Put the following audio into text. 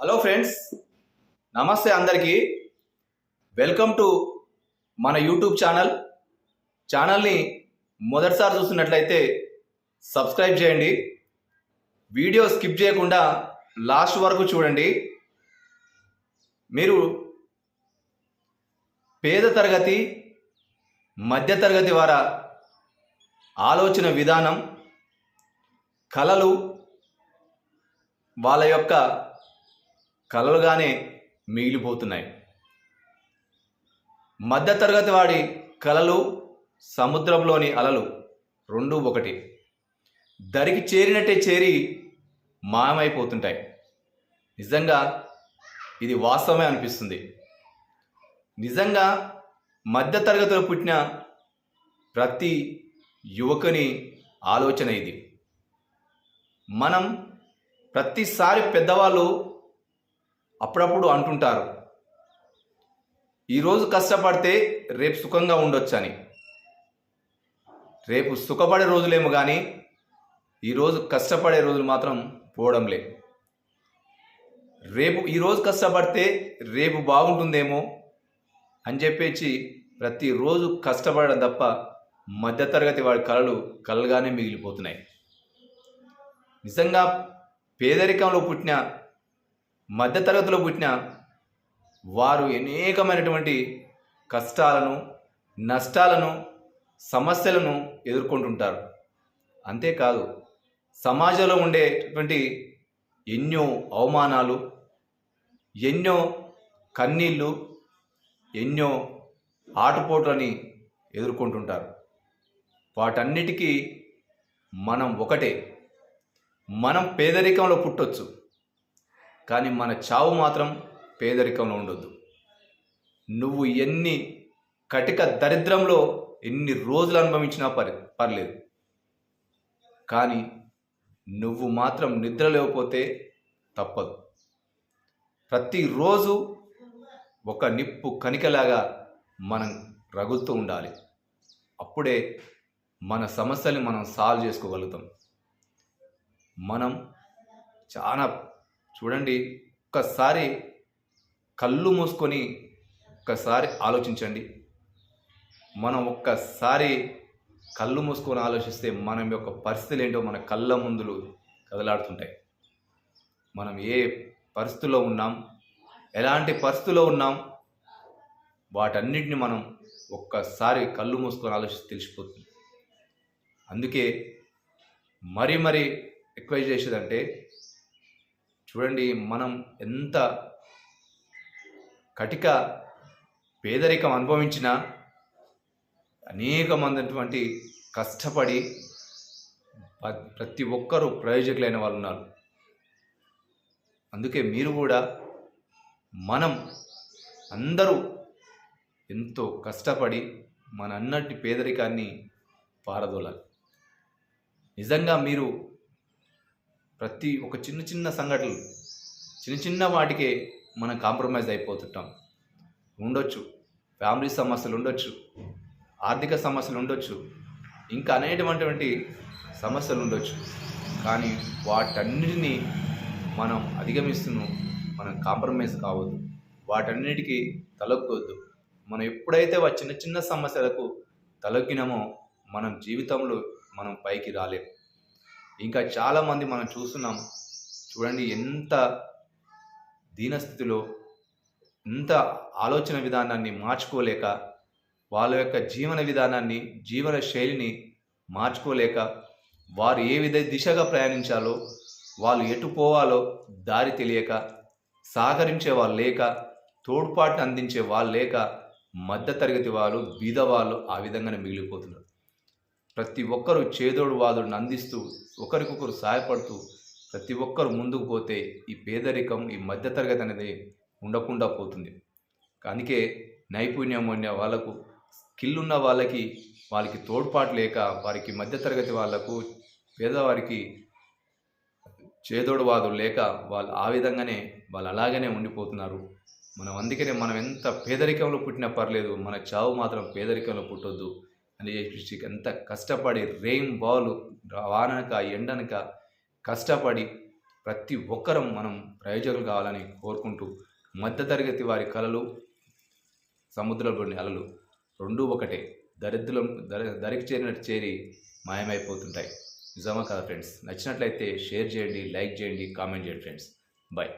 Hello friends నమస్తే అందరికీ. Welcome to మన యూట్యూబ్ ఛానల్. ఛానల్ని మొదటిసారి చూస్తున్నట్లయితే సబ్స్క్రైబ్ చేయండి. వీడియో స్కిప్ చేయకుండా లాస్ట్ వరకు చూడండి. మీరు పేద తరగతి మధ్య తరగతి వారి ఆలోచన విధానం కళలు వాళ్ళ యొక్క కలలుగానే మిగిలిపోతున్నాయి. మధ్యతరగతి వాడి కలలు సముద్రంలోని అలలు రెండు ఒకటి. దరికి చేరినట్టే చేరి మాయమైపోతుంటాయి. నిజంగా ఇది వాస్తవమే అనిపిస్తుంది. నిజంగా మధ్యతరగతిలో పుట్టిన ప్రతి యువకుని ఆలోచన ఇది. మనం ప్రతిసారి పెద్దవాళ్ళు అప్పుడప్పుడు అంటుంటారు ఈరోజు కష్టపడితే రేపు సుఖంగా ఉండొచ్చని. రేపు సుఖపడే రోజులేమో కానీ ఈరోజు కష్టపడే రోజులు మాత్రం పోవడంలే. రేపు ఈరోజు కష్టపడితే రేపు బాగుంటుందేమో అని చెప్పేసి ప్రతిరోజు కష్టపడడం తప్ప మధ్యతరగతి వాడి కళలు కలలుగానే మిగిలిపోతున్నాయి. నిజంగా పేదరికంలో పుట్టిన మధ్యతరగతిలో పుట్టిన వారు అనేకమైనటువంటి కష్టాలను నష్టాలను సమస్యలను ఎదుర్కొంటుంటారు. అంతేకాదు సమాజంలో ఉండేటువంటి ఎన్నో అవమానాలు ఎన్నో కన్నీళ్ళు ఎన్నో ఆటుపోట్లని ఎదుర్కొంటుంటారు. వాటన్నిటికీ మనం ఒకటే. మనం పేదరికంలో పుట్టొచ్చు. కానీ మన చావు మాత్రం పేదరికంలో ఉండొద్దు. నువ్వు ఎన్ని కటిక దరిద్రంలో ఎన్ని రోజులు అనుభవించినా పర్ పర్లేదు. కానీ నువ్వు మాత్రం నిద్ర లేకపోతే తప్పదు. ప్రతిరోజు ఒక నిప్పు కణికలాగా మనం రగులుతూ ఉండాలి. అప్పుడే మన సమస్యల్ని మనం సాల్వ్ చేసుకోగలుగుతాం. మనం చాలా చూడండి ఒక్కసారి కళ్ళు మూసుకొని ఒక్కసారి ఆలోచించండి. మనం ఒక్కసారి కళ్ళు మూసుకొని ఆలోచిస్తే మనం యొక్క పరిస్థితులు ఏంటో మన కళ్ళ ముందులు కదలాడుతుంటాయి. మనం ఏ పరిస్థితుల్లో ఉన్నాం ఎలాంటి పరిస్థితుల్లో ఉన్నాం వాటన్నిటిని మనం ఒక్కసారి కళ్ళు మూసుకొని ఆలోచిస్తే తెలిసిపోతుంది. అందుకే మరీ మరీ ఎక్కువ చేసేదంటే చూడండి మనం ఎంత కటిక పేదరికం అనుభవించిన అనేక అనేకమైనటువంటి కష్టపడి ప్రతి ఒక్కరూ ప్రయోజకులైన వాళ్ళు ఉన్నారు అందుకే మీరు కూడా మనం అందరూ ఎంతో కష్టపడి మన అన్నటి పేదరికాన్ని పారదోలాలి. నిజంగా మీరు ప్రతి ఒక చిన్న చిన్న సంఘటనలు చిన్న చిన్న వాటికే మనం కాంప్రమైజ్ అయిపోతుంటాం. ఉండొచ్చు. ఫ్యామిలీ సమస్యలు ఉండొచ్చు. ఆర్థిక సమస్యలు ఉండొచ్చు. ఇంకా అనేటటువంటి సమస్యలు ఉండొచ్చు. కానీ వాటన్నిటినీ మనం అధిగమిస్తున్నాం మనం కాంప్రమైజ్ కావద్దు. వాటన్నిటికీ తలొక్కొద్దు. మనం ఎప్పుడైతే ఆ చిన్న చిన్న సమస్యలకు తలొగ్గినామో మనం జీవితంలో మనం పైకి రాలేము ఇంకా చాలామంది మనం చూస్తున్నాం. చూడండి ఎంత దీనస్థితిలో ఎంత ఆలోచన విధానాన్ని మార్చుకోలేక వాళ్ళ యొక్క జీవన విధానాన్ని జీవన శైలిని మార్చుకోలేక వారు ఏ విధ దిశగా ప్రయాణించాలో వాళ్ళు ఎటు పోవాలో దారి తెలియక సహకరించే వాళ్ళు లేక తోడ్పాటుని అందించే వాళ్ళు లేక మధ్యతరగతి వాళ్ళు బీదవాళ్ళు ఆ విధంగానే మిగిలిపోతున్నారు. ప్రతి ఒక్కరూ చేదోడు వాదుడిని అందిస్తూ ఒకరికొకరు సహాయపడుతూ ప్రతి ఒక్కరు ముందుకు పోతే ఈ పేదరికం ఈ మధ్యతరగతి అనేది ఉండకుండా పోతుంది. అందుకే నైపుణ్యం ఉన్న వాళ్ళకు స్కిల్ ఉన్న వాళ్ళకి వాళ్ళకి తోడ్పాటు లేక వారికి మధ్యతరగతి వాళ్ళకు పేదవారికి చేదోడు వాదులు లేక వాళ్ళు ఆ విధంగానే వాళ్ళు అలాగనే ఉండిపోతున్నారు. మనం అందుకనే మనం ఎంత పేదరికంలో పుట్టినా పర్లేదు మన చావు మాత్రం పేదరికంలో పుట్టొద్దు. అని చెప్పి ఎంత కష్టపడి రెయిన్ బాల్ వాననక ఎండనక కష్టపడి ప్రతి ఒక్కరం మనం ప్రయోజకులు కావాలని కోరుకుంటూ మధ్యతరగతి వారి కళలు సముద్రంలోని అలలు రెండూ ఒకటే. దరిద్రం దరి దరికి చేరినట్టు చేరి మాయమైపోతుంటాయి. నిజమా కదా ఫ్రెండ్స్? నచ్చినట్లయితే షేర్ చేయండి లైక్ చేయండి కామెంట్ చేయండి ఫ్రెండ్స్. బాయ్